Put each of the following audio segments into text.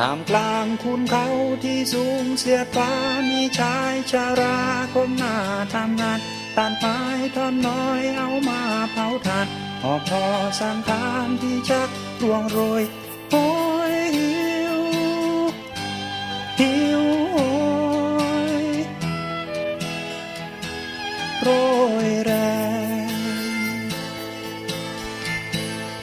ตามกลางคุณเขาที่สูงเสียฟ้ามีชายชาราคนหน้าทำงานตัดไม้ท่อนน้อยเอามาเผาถ่านหอบพอสังขารที่ชักร่วงโรยโอ้ยหิวหิวโอยโรยแร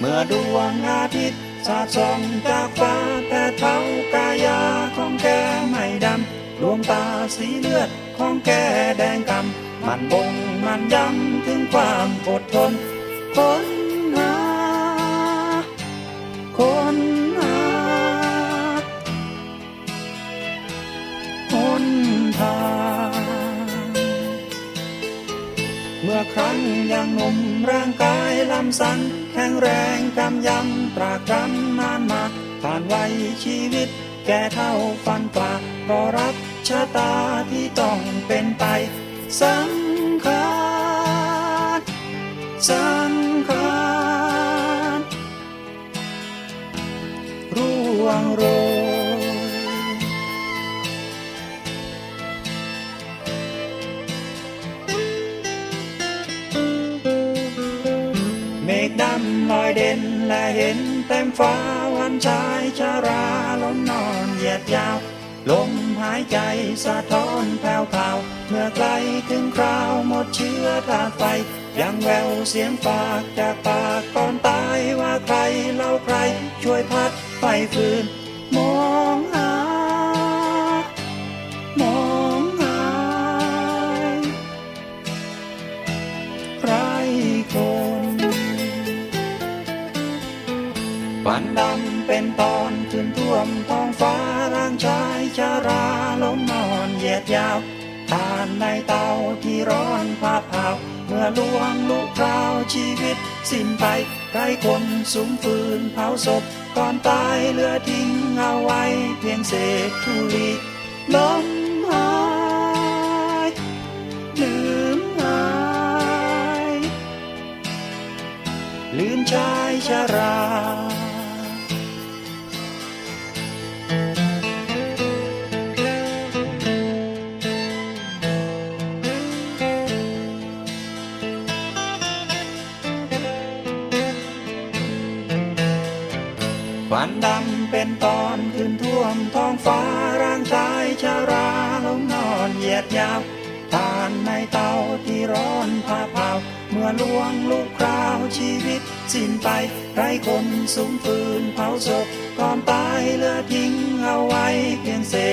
เมื่อดวงอาทิตย์สาดส่องจากฟ้าแต่เท้ากายาของแกไม่ดำดวงตาสีเลือดของแกแดงกำมันบ่งมันย้ำถึงความอดทนคนหาคนหาคนทา ครั้งยังหนุ่มร่างกายลำสัน แข็งแรงกำยำตรากตรำนานมาผ่านวัยชีวิต แก่เท่าฟันปลาเพราะรักชะตาที่ต้องเป็นไป สังขารสังขารร่วงโรย ฆดำลอยเด่นและเห็นเต็มฟ้าวันชายชาราล้มนอนเหยียดยาว ลมหายใจสะท้อนแผ่วเผาเมื่อไกลถึงคราวหมดเชื้อธาตุไฟ ยังแววเสียงฝากจากปากก่อนตายว่าใครเล่าใครช่วยพัดไฟฟืน ฝันดำเป็นตอนขึ้นท่วมท้องฟ้าร่างชายชาราล้มนอนเหยียดยาวทานในเตาที่ร้อนผาเผาเมื่อลวงลุกคราวชีวิตสิ้นไปไรคนสุมฟืนเผาศพก่อนตายเหลือทิ้งเอาไว้เพียงเศษธุลีลมหา วันดำเป็นตอนขึ้นท่วมท้องฟ้าร่างกายชาราลงนอนเหยียดยับทานในเตาที่ร้อนผาเผาเมื่อลวงลูกคราวชีวิตสิ้นไปไร้คนสุมฟืนเผาศพก่อนตายเลือทิ้งเอาไว้เพียงเศษ